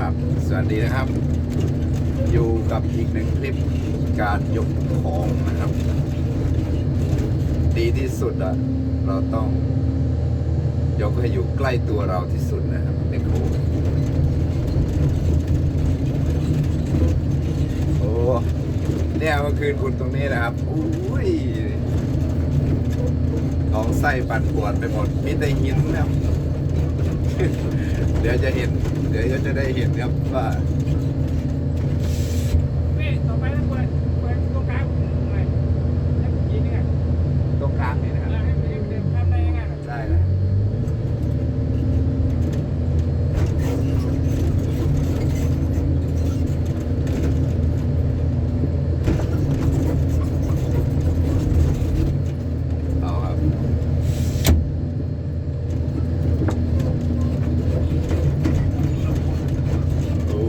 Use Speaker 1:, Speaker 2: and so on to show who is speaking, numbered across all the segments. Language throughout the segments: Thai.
Speaker 1: ครับ สวัสดีนะครับ อยู่กับอีกหนึ่งคลิปการยกของนะครับ ดีที่สุดอะเราต้อง ยกให้อยู่ใกล้ตัวเราที่สุดนะครับเป็นโคโอ้เนี่ยเมื่อคืนคุณตรงนี้นะครับอุ้ยท้องไส้ปั่นปวดไปหมดมีแต่หินนะครับ เดี๋ยวจะเห็น เดี๋ยวจะได้เห็นครับว่า
Speaker 2: นี่ต่อไปแล้วเปิดเปิดตรงกลางหน่อยแล้วยิงยังไง
Speaker 1: ตรงกลางนี่นะค
Speaker 2: แล้
Speaker 1: รั
Speaker 2: ว
Speaker 1: บ
Speaker 2: ให้ให้มันทำได้ยังไงล่ะ
Speaker 1: ได้เลยเอาครับ โอ้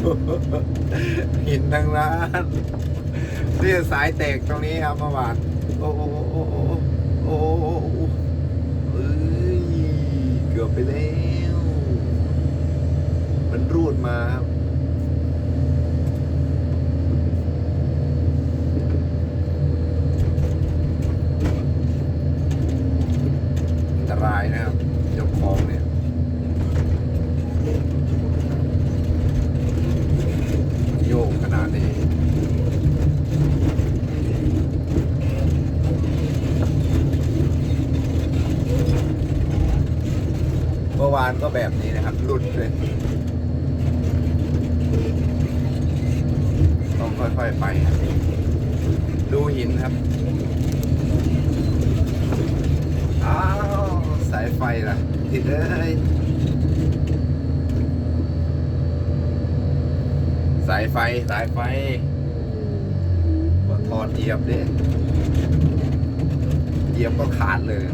Speaker 1: โหินทั้งร้านนี่สายแตกตรงนี้ครับเมื่อวานโอ้โหโอ้โหโอ้โหโอ้โหเอ้ยเกือบไปแล้ว มันรูดมาครับอันตรายนะครับยกของเนี่ย โยกขนาดนี้ เมื่อ วานก็แบบนี้นะครับหลุดเลยต้องค่อยๆไป ดูหินครับอ้าวสายไฟล่ะ ติดเลยสายไฟสายไฟว่าถอดเหยียบดิเหยียบก็ขาดเลย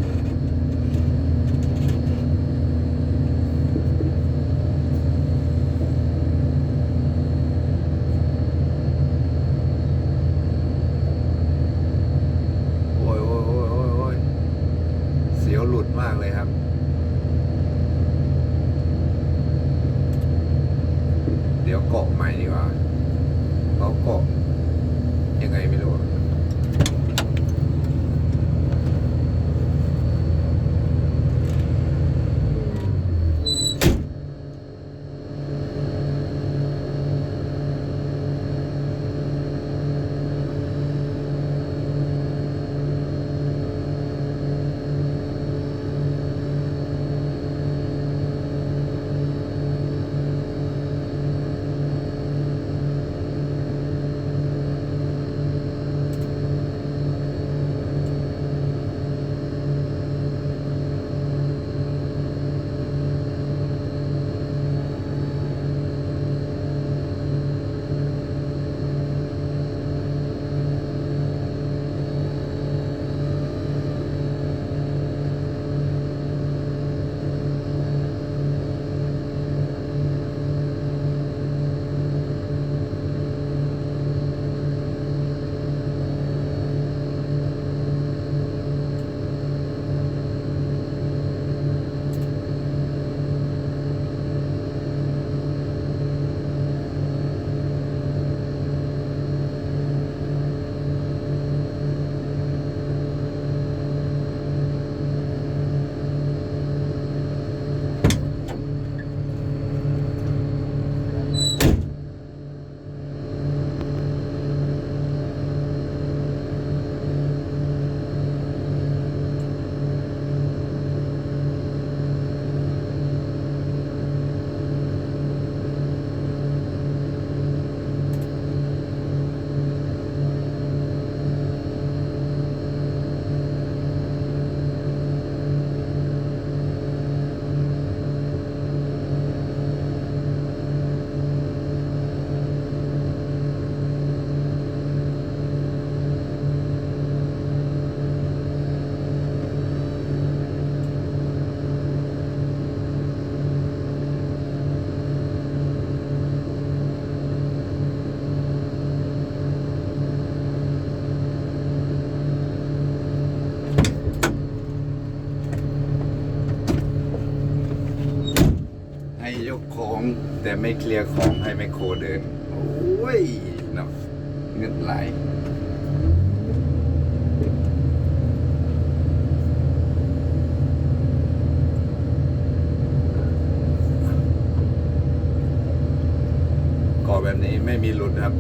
Speaker 1: แต่ไม่เคลียร์ของให้ไมโครเดิน โอ้ยเนาะเงินไหลก่อแบบนี้ไม่มีหลุดครับ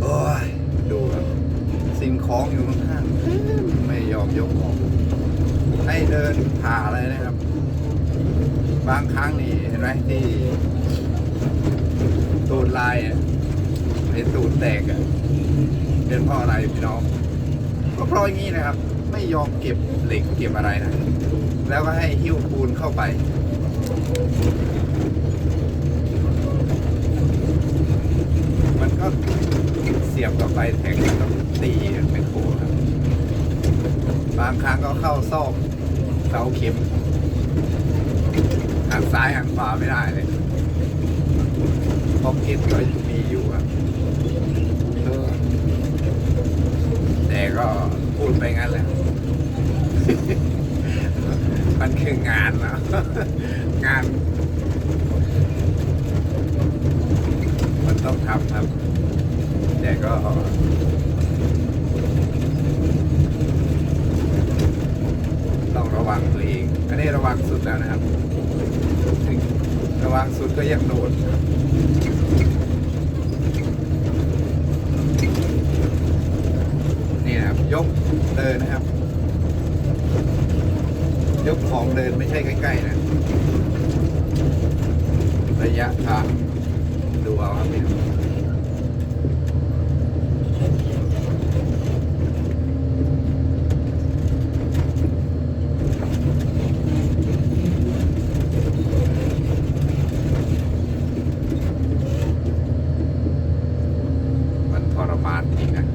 Speaker 1: โอ้ย ดูครับ สิ่งของอยู่ข้างๆไม่ยอมยกออก ให้เดินผ่าเลยนะครับ บางครั้งนี่เห็นไหมที่ตูดลายอะไอ้ตูดแตกเป็นเพราะอะไรพี่น้องก็เพราะอย่างนี้นะครับ ไม่ยอมเก็บเหล็กเก็บอะไรนะ แล้วก็ให้หิ้วปูนเข้าไปมันก็เสียบกับไฟแทงแล้วก็ตีไมโครครับบางครั้งก็เข้าซอกเสาเข็ม ซ้ายหันขวาไม่ได้เลยพ็อกเก็ตก็มีอยู่อะเออแต่ก็พูดไปงั้นแหละ มันคืองานนะงาน มันต้องทำครับ แต่ก็ต้องระวังตัวเอง อันนี้ระวังสุดแล้วนะครับถึง ระวังสุดก็ยังโดนนี่นะครับ ยกเดินนะครับ ยกของเดินไม่ใช่ใกล้ๆนะ ระยะทางดูเอาครับเนี่ย มันทรมานจริงนะ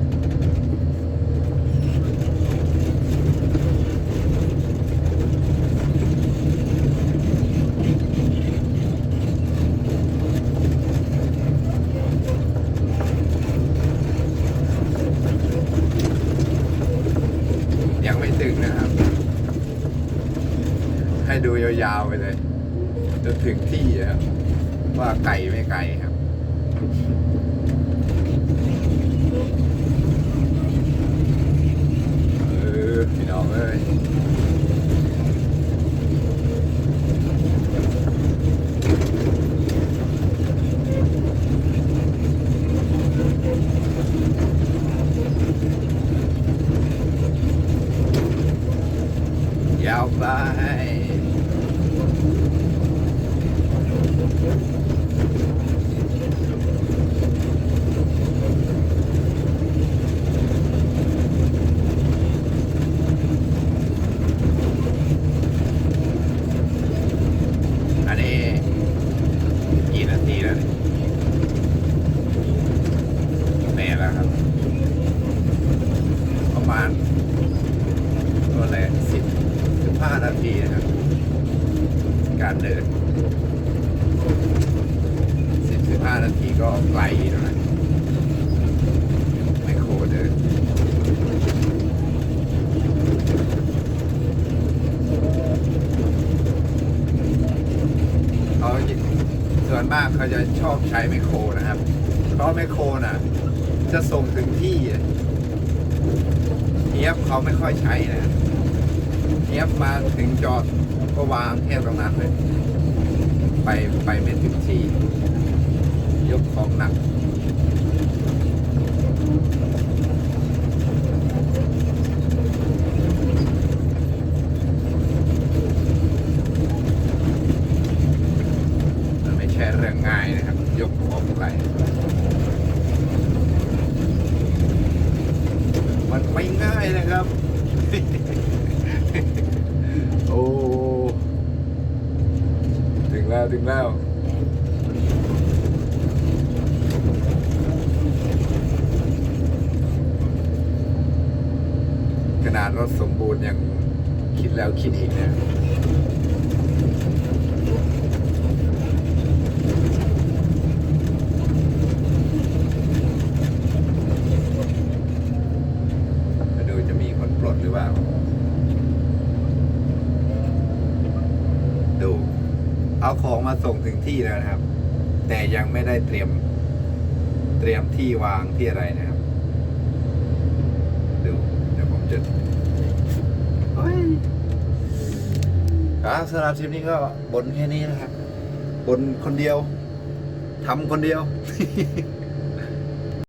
Speaker 1: ยังไม่ถึงนะครับ ให้ดูยาวๆไปเลยจนถึงที่อะครับว่าไก่ไม่ไก่ครับเออพี่น้องเอ้ยยาวไป อันนี้กี่นาทีแล้วเนี่ยแน่แล้วครับ ประ มาณตัวแหละสิบสิบห้านาทีนะครับ การเดินสิบสิบห้านาทีก็ไกลแล้วนะไมโครเดินเขาส่วนมากเขาจะชอบใช้ไมโครนะครับ เพราะไมโครน่ะ จะส่งถึงที่ เทียบเขาไม่ค่อยใช้นะเทียบมาถึงจอดก็วางแค่ตรงนั้นเลย ไปไปไม่ถึงที่ยกของหนัก มันไม่ใช่เรื่องง่ายนะครับ ยกของไป มัน ไม่ง่ายนะครับ โอ้ ถึงแล้ว ถึงแล้วขนาดรถสมบูรณ์ยังคิดแล้วคิดอีกนะ มาดูจะมีคนปลดหรือเปล่า ดู เอาของมา ส่งถึ งที่แล้วนะครับ แต่ยังไม่ได้เตรียมเตรียมที่วางที่อะไรนะครับ ดูเดี๋ยวผมจะเฮ้ยครับสำหรับทริปนี้ก็บนแค่นี้นะครับ บนคนเดียวทำคนเดียว